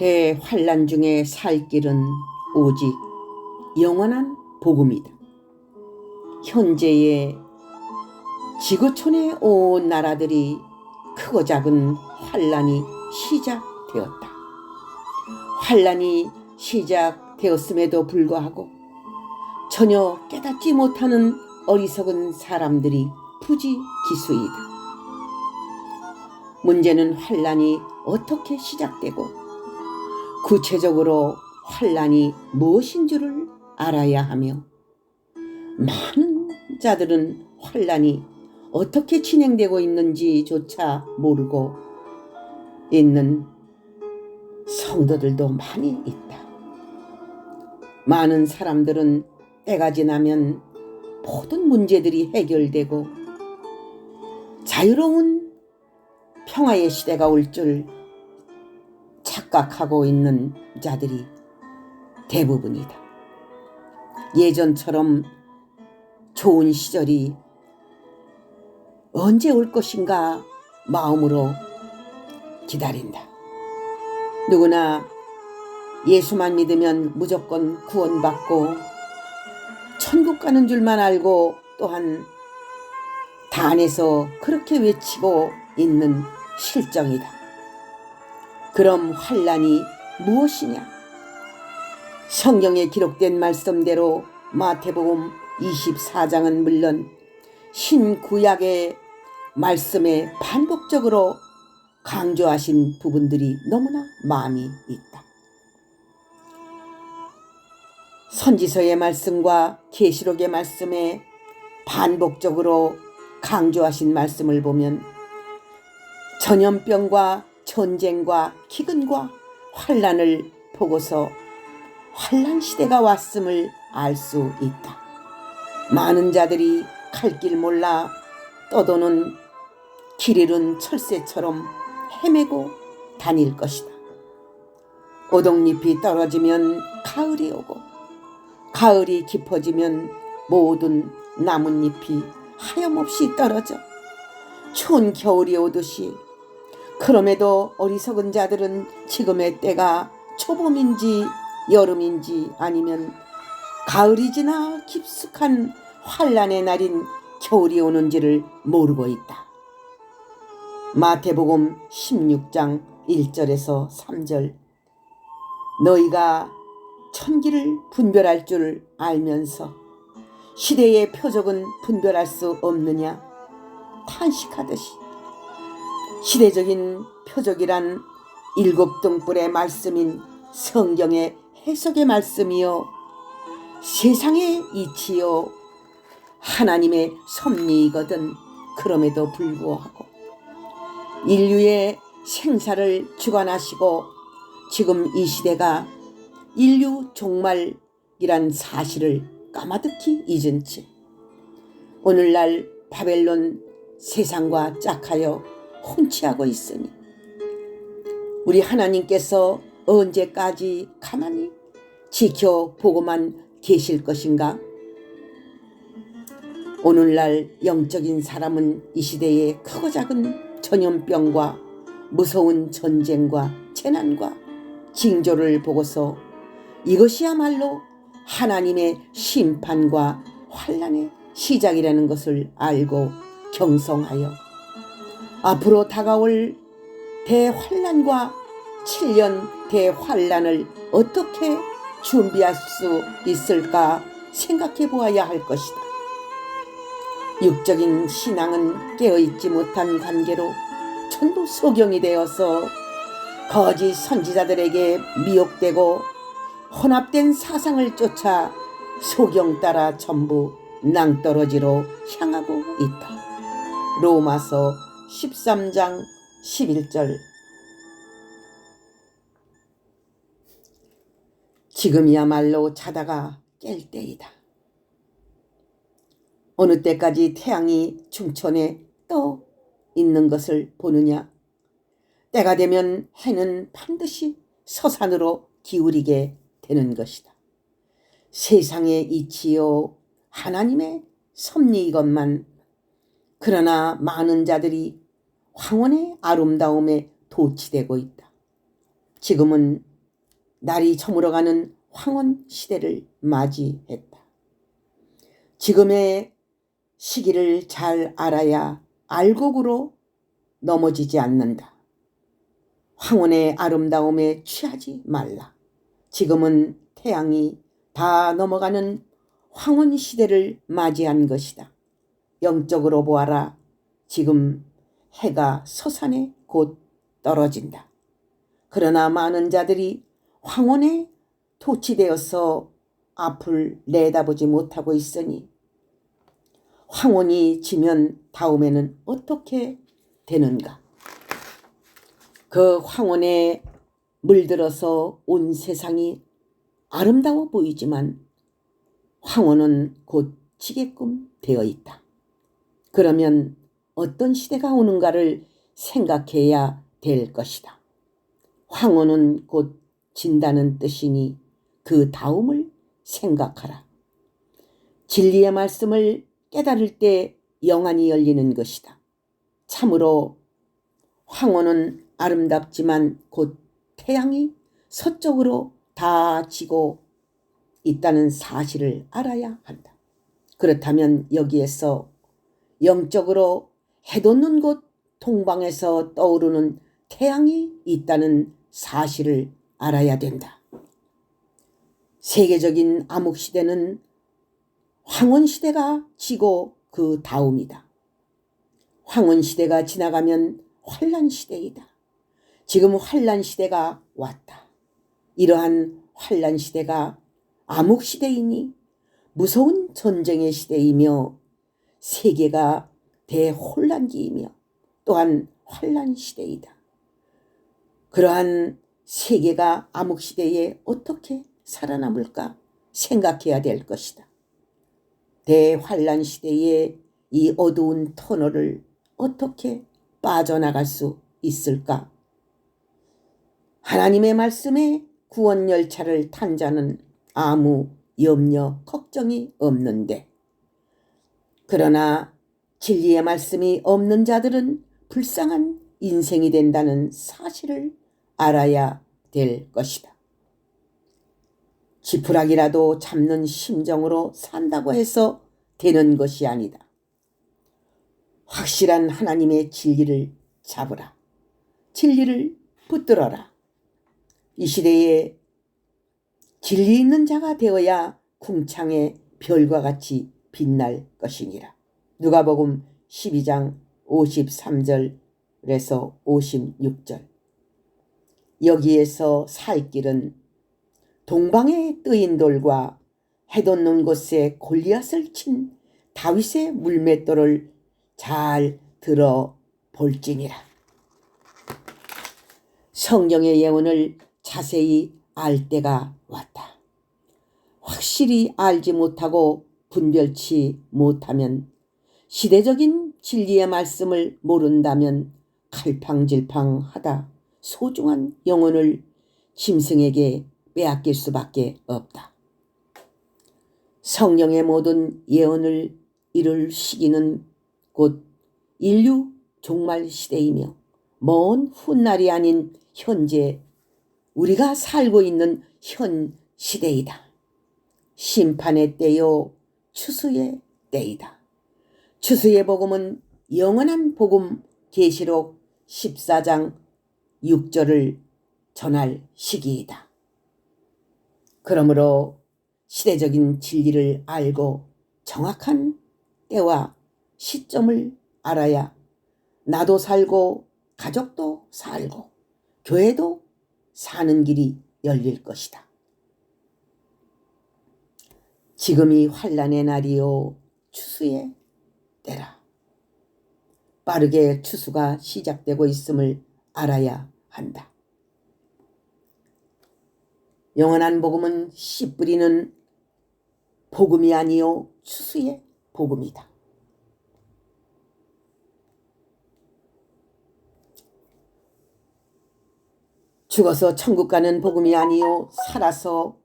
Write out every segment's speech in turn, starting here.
대환란 중에 살 길은 오직 영원한 복음이다. 현재의 지구촌의 온 나라들이 크고 작은 환란이 시작되었다. 환란이 시작되었음에도 불구하고 전혀 깨닫지 못하는 어리석은 사람들이 부지기수이다. 문제는 환란이 어떻게 시작되고 구체적으로 환란이 무엇인 줄을 알아야 하며 많은 자들은 환란이 어떻게 진행되고 있는지조차 모르고 있는 성도들도 많이 있다. 많은 사람들은 때가 지나면 모든 문제들이 해결되고 자유로운 평화의 시대가 올 줄 착각하고 있는 자들이 대부분이다. 예전처럼 좋은 시절이 언제 올 것인가 마음으로 기다린다. 누구나 예수만 믿으면 무조건 구원받고 천국 가는 줄만 알고 또한 단에서 그렇게 외치고 있는 실정이다. 그럼 환란이 무엇이냐? 성경에 기록된 말씀대로 마태복음 24장은 물론 신구약의 말씀에 반복적으로 강조하신 부분들이 너무나 많이 있다. 선지서의 말씀과 계시록의 말씀에 반복적으로 강조하신 말씀을 보면 전염병과 전쟁과 기근과 환란을 보고서 환란 시대가 왔음을 알 수 있다. 많은 자들이 갈 길 몰라 떠도는 길 잃은 철새처럼 헤매고 다닐 것이다. 오동잎이 떨어지면 가을이 오고 가을이 깊어지면 모든 나뭇잎이 하염없이 떨어져 추운 겨울이 오듯이 그럼에도 어리석은 자들은 지금의 때가 초봄인지 여름인지 아니면 가을이 지나 깊숙한 환란의 날인 겨울이 오는지를 모르고 있다. 마태복음 16장 1절에서 3절 너희가 천기를 분별할 줄 알면서 시대의 표적은 분별할 수 없느냐 탄식하듯이 시대적인 표적이란 일곱 등불의 말씀인 성경의 해석의 말씀이요. 세상의 이치요. 하나님의 섭리이거든 그럼에도 불구하고 인류의 생사를 주관하시고 지금 이 시대가 인류 종말이란 사실을 까마득히 잊은 채 오늘날 바벨론 세상과 짝하여 혼치하고 있으니 우리 하나님께서 언제까지 가만히 지켜보고만 계실 것인가? 오늘날 영적인 사람은 이 시대에 크고 작은 전염병과 무서운 전쟁과 재난과 징조를 보고서 이것이야말로 하나님의 심판과 환란의 시작이라는 것을 알고 경성하여 앞으로 다가올 대환란과 7년 대환란을 어떻게 준비할 수 있을까 생각해 보아야 할 것이다. 육적인 신앙은 깨어있지 못한 관계로 전부 소경이 되어서 거짓 선지자들에게 미혹되고 혼합된 사상을 쫓아 소경 따라 전부 낭떠러지로 향하고 있다. 로마서 13장 11절 지금이야말로 자다가 깰 때이다. 어느 때까지 태양이 중천에 떠 있는 것을 보느냐? 때가 되면 해는 반드시 서산으로 기울이게 되는 것이다. 세상의 이치요 하나님의 섭리이것만 그러나 많은 자들이 황혼의 아름다움에 도취되고 있다. 지금은 날이 저물어가는 황혼 시대를 맞이했다. 지금의 시기를 잘 알아야 알곡으로 넘어지지 않는다. 황혼의 아름다움에 취하지 말라. 지금은 태양이 다 넘어가는 황혼 시대를 맞이한 것이다. 영적으로 보아라. 지금 해가 서산에 곧 떨어진다. 그러나 많은 자들이 황혼에 도취되어서 앞을 내다보지 못하고 있으니 황혼이 지면 다음에는 어떻게 되는가? 그 황혼에 물들어서 온 세상이 아름다워 보이지만 황혼은 곧 지게끔 되어 있다. 그러면 어떤 시대가 오는가를 생각해야 될 것이다. 황혼은 곧 진다는 뜻이니 그 다음을 생각하라. 진리의 말씀을 깨달을 때 영안이 열리는 것이다. 참으로 황혼은 아름답지만 곧 태양이 서쪽으로 다 지고 있다는 사실을 알아야 한다. 그렇다면 여기에서 영적으로 해돋는 곳 동방에서 떠오르는 태양이 있다는 사실을 알아야 된다. 세계적인 암흑시대는 황혼시대가 지고 그 다음이다. 황혼시대가 지나가면 환란시대이다. 지금 환란시대가 왔다. 이러한 환란시대가 암흑시대이니 무서운 전쟁의 시대이며 세계가 대혼란기이며 또한 환란 시대이다. 그러한 세계가 암흑 시대에 어떻게 살아남을까 생각해야 될 것이다. 대환란 시대의 이 어두운 터널을 어떻게 빠져나갈 수 있을까? 하나님의 말씀에 구원 열차를 탄 자는 아무 염려, 걱정이 없는데, 그러나 진리의 말씀이 없는 자들은 불쌍한 인생이 된다는 사실을 알아야 될 것이다. 지푸라기라도 잡는 심정으로 산다고 해서 되는 것이 아니다. 확실한 하나님의 진리를 잡으라. 진리를 붙들어라. 이 시대에 진리 있는 자가 되어야 궁창의 별과 같이 빛날 것이니라. 누가복음 12장 53절에서 56절. 여기에서 살 길은 동방에 뜨인 돌과 해돋는 곳에 골리앗을 친 다윗의 물맷돌을 잘 들어 볼지니라. 성경의 예언을 자세히 알 때가 왔다. 확실히 알지 못하고 분별치 못하면 시대적인 진리의 말씀을 모른다면 칼팡질팡하다 소중한 영혼을 짐승에게 빼앗길 수밖에 없다. 성령의 모든 예언을 이룰 시기는 곧 인류 종말 시대이며 먼 훗날이 아닌 현재 우리가 살고 있는 현 시대이다. 심판의 때요 추수의 때이다. 추수의 복음은 영원한 복음 계시록 14장 6절을 전할 시기이다. 그러므로 시대적인 진리를 알고 정확한 때와 시점을 알아야 나도 살고 가족도 살고 교회도 사는 길이 열릴 것이다. 지금이 환란의 날이요 추수의 때라. 빠르게 추수가 시작되고 있음을 알아야 한다. 영원한 복음은 씨 뿌리는 복음이 아니요 추수의 복음이다. 죽어서 천국 가는 복음이 아니요 살아서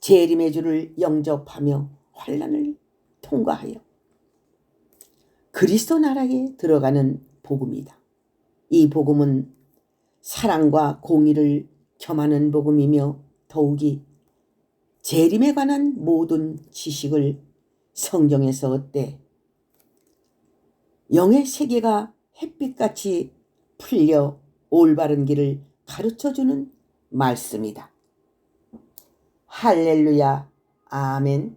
재림의 주를 영접하며 환란을 통과하여 그리스도 나라에 들어가는 복음이다. 이 복음은 사랑과 공의를 겸하는 복음이며 더욱이 재림에 관한 모든 지식을 성경에서 얻되 영의 세계가 햇빛같이 풀려 올바른 길을 가르쳐주는 말씀이다. 할렐루야. 아멘.